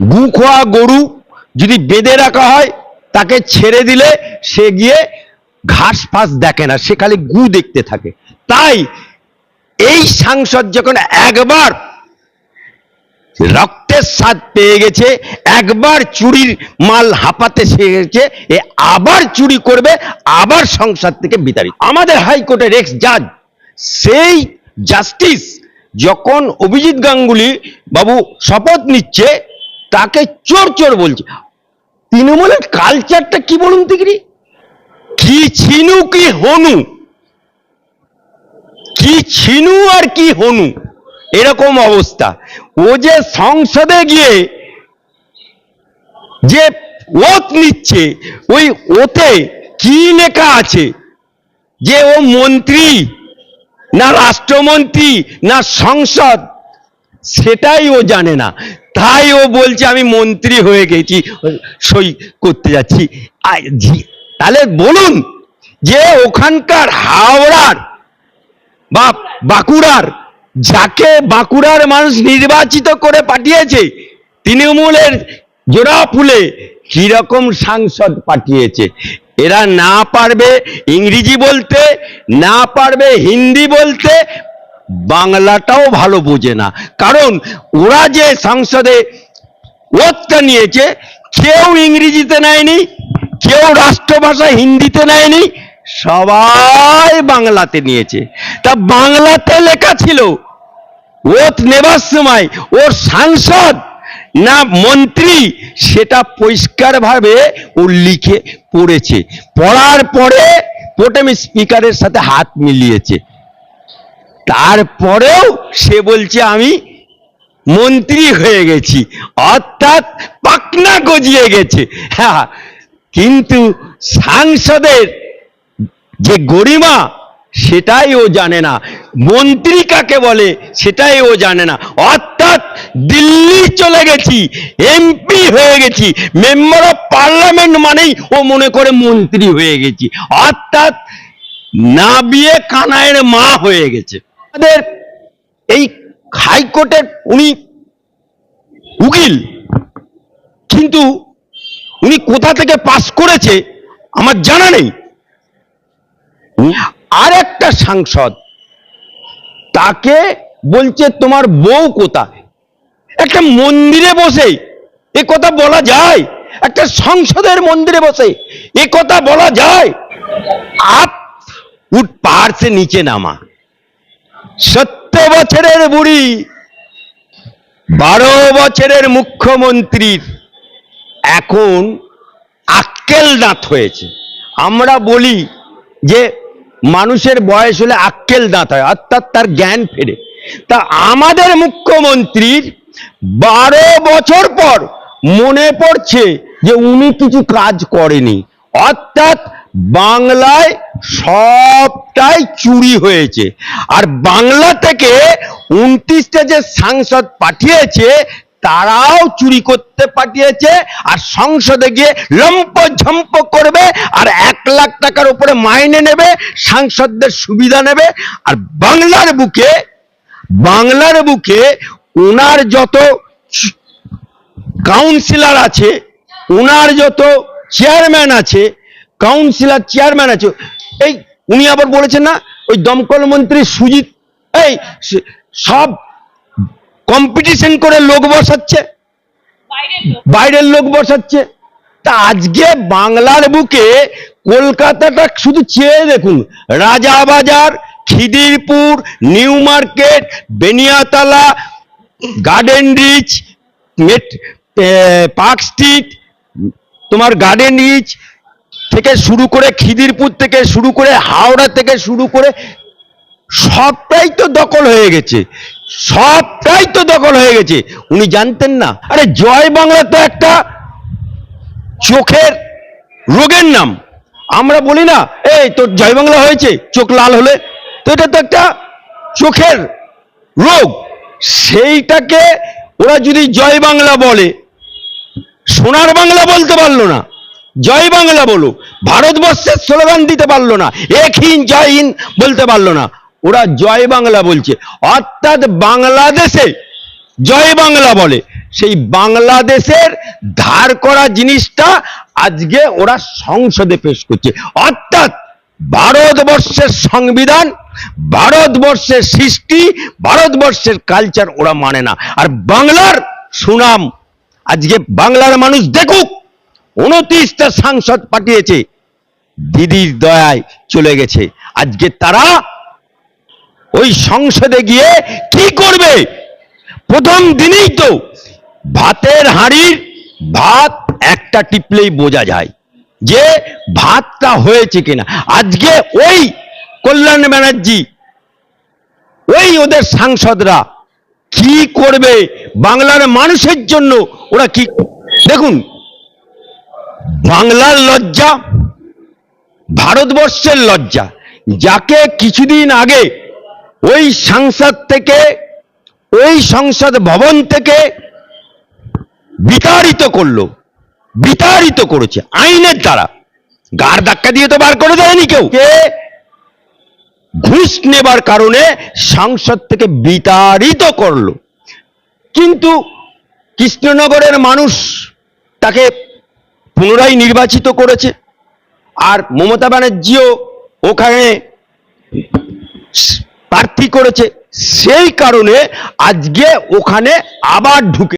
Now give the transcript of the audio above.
গু খোয়া গরু যদি বেঁধে রাখা হয়, তাকে ছেড়ে দিলে সে গিয়ে ঘাস ফাস দেখে না, সে খালি গু দেখতে থাকে। তাই এই সাংসদ যখন একবার রক্তের স্বাদ পেয়ে গেছে, একবার চুরির মাল হাঁপাতে শিখেছে এ আবার চুরি করবে, আবার সংসার থেকে বিতাড়িত। আমাদের হাইকোর্টের এক্স জাজ সেই জাস্টিস যখন অভিজিৎ গাঙ্গুলি বাবু শপথ নিচ্ছে তাকে চোর চোর বলছে। তৃণমূলের কালচারটা কি বলুন তিগরি? কি ছিনু কি হনু? কি ছিনু আর কি হনু? এরকম অবস্থা। ও যে সংসদে গিয়ে যে ওত নিচ্ছে, ওই ওতে কি লেখা আছে? যে ও মন্ত্রী না রাষ্ট্রমন্ত্রী না সংসদ সেটাই ও জানে না। তাই ও বলছে, আমি মন্ত্রী হয়ে গেছি, সই করতে যাচ্ছি। তাহলে বলুন যে ওখানকার হাওড়ার বা বাঁকুড়ার, যাকে বাঁকুড়ার মানুষ নির্বাচিত করে পাঠিয়েছে, তৃণমূলের জোড়া ফুলে কীরকম সাংসদ পাঠিয়েছে? এরা না পারবে ইংরেজি বলতে, না পারবে হিন্দি বলতে বাংলাটাও ভালো বোঝে না। কারণ ওরা যে সংসদে ওতটা নিয়েছে, কেউ ইংরেজিতে নেয়নি, কেউ রাষ্ট্রভাষা হিন্দিতে নেয়নি, সবাই বাংলাতে নিয়েছে। তা বাংলাতে লেখা ছিল ওত নেবার সময় ওর সাংসদ না মন্ত্রী সেটা পরিষ্কারভাবে ও লিখে পড়েছে। পড়ার পরে প্রথম স্পিকারের সাথে হাত মিলিয়েছে। তারপরেও সে বলছে, আমি মন্ত্রী হয়ে গেছি, অর্থাৎ পাকনা গজিয়ে গেছে। হ্যাঁ কিন্তু সাংসদের যে গরিমা, সেটাই ও জানে না। মন্ত্রী কাকে বলে, সেটাই ও জানে না। অর্থাৎ দিল্লি চলে গেছি, এমপি হয়ে গেছি, মেম্বার অফ পার্লামেন্ট মানেই ও মনে করে মন্ত্রী হয়ে গেছি। অর্থাৎ না বিয়ে কানায়ের মা হয়ে গেছে। আমাদের এই হাইকোর্টের উনি উকিল। কিন্তু উনি কোথা থেকে পাস করেছে আমার জানা নেই। আর একটা সাংসদ, তাকে বলছে তোমার বউ কোথায়? একটা মন্দিরে বসে, এ কথা বলা যায়। একটা সংসদের মন্দিরে বসে, এ কথা বলা যায়। আপ উঠ, পাহাড় সে নিচে নামা। সত্তর বছরের বুড়ি বারো বছরের মুখ্যমন্ত্রীর। এখন আক্কেল দাঁত হয়েছে। আমরা বলি যে মানুষের বয়স হলে আক্কেল দাঁত হয়, অর্থাৎ তার জ্ঞান ফেরে। তা আমাদের মুখ্যমন্ত্রীর বারো বছর পর মনে পড়ছে যে উনি কিছু কাজ করেনি। অর্থাৎ বাংলায় সবটাই চুরি হয়েছে। আর বাংলা থেকে উনত্রিশটা যে সাংসদ পাঠিয়েছে, তারাও চুরি করতে পাঠিয়েছে আর সংসদে গিয়ে লম্প ঝম্প করবে আর এক লাখ টাকার উপরে মাইনে নেবে, সাংসদদের সুবিধা নেবে। আর বাংলার বুকে বাংলার বুকে ওনার যত কাউন্সিলর আছে ওনার যত চেয়ারম্যান আছে কাউন্সিলর চেয়ারম্যান আছে। এই উনি আবার বলেছেন না ওই দমকল মন্ত্রী সুজিত এই সব কম্পিটিশন করে লোক বসাচ্ছে। বাইরের লোক। বসাচ্ছে। তা আজকে বাংলার বুকে কলকাতাটা শুধু চেয়ে দেখুন Rajabazar Khidirpur new market Beniatala garden reach মেট পার্ক স্ট্রিট তোমার গার্ডেন রিচ থেকে শুরু করে খিদিরপুর থেকে শুরু করে হাওড়া থেকে শুরু করে সবটাই তো দখল হয়ে গেছে। সবটাই তো দখল হয়ে গেছে। উনি জানতেন না। আরে জয় বাংলা তো একটা চোখের রোগের নাম। আমরা বলি না, এই, তোর জয় বাংলা হয়েছে, চোখ লাল হলে। তো এটা তো একটা চোখের রোগ। সেইটাকে ওরা যদি জয় বাংলা বলে, সোনার বাংলা বলতে পারল না। জয় বাংলা বলো ভারতবর্ষের স্লোগান দিতে পারল না। এক হিন জয় হিন বলতে পারল না। ওরা জয় বাংলা বলছে। অর্থাৎ বাংলাদেশে জয় বাংলা বলে। সেই বাংলাদেশের ধার করা জিনিসটা আজকে ওরা সংসদে পেশ করছে। অর্থাৎ ভারতবর্ষের সংবিধান, ভারতবর্ষের সৃষ্টি, ভারতবর্ষের কালচার ওরা মানে না। আর বাংলার সুনাম, আজকে বাংলার মানুষ দেখুক। উনত্রিশটা সাংসদ পাঠিয়েছে। দিদির দয়ায় চলে গেছে। আজকে তারা ওই সংসদে গিয়ে কি করবে? প্রথম দিনেই তো ভাতের হাঁড়ির ভাত একটা টিপলেই বোঝা যায় যে ভাতটা হয়েছে কিনা। আজকে ওই কল্যাণ ব্যানার্জি, ওই ওদের সাংসদরা কি করবে? বাংলার মানুষের জন্য ওরা কি দেখুন বাংলার লজ্জা ভারতবর্ষের লজ্জা। যাকে কিছুদিন আগে ওই সংসদ থেকে ওই সংসদ ভবন থেকে বিতাড়িত করল বিতাড়িত করেছে আইনের দ্বারা। গার ধাক্কা দিয়ে তো বার করে দেয়নি কেউ। কে? ঘুষ নেবার কারণে সংসদ থেকে বিতাড়িত করল। কিন্তু কৃষ্ণনগরের মানুষ তাকে পুনরায় নির্বাচিত করেছে। আর মমতা ব্যানার্জিও ওখানে প্রার্থী করেছে। সেই কারণে আজকে ওখানে আবার ঢুকে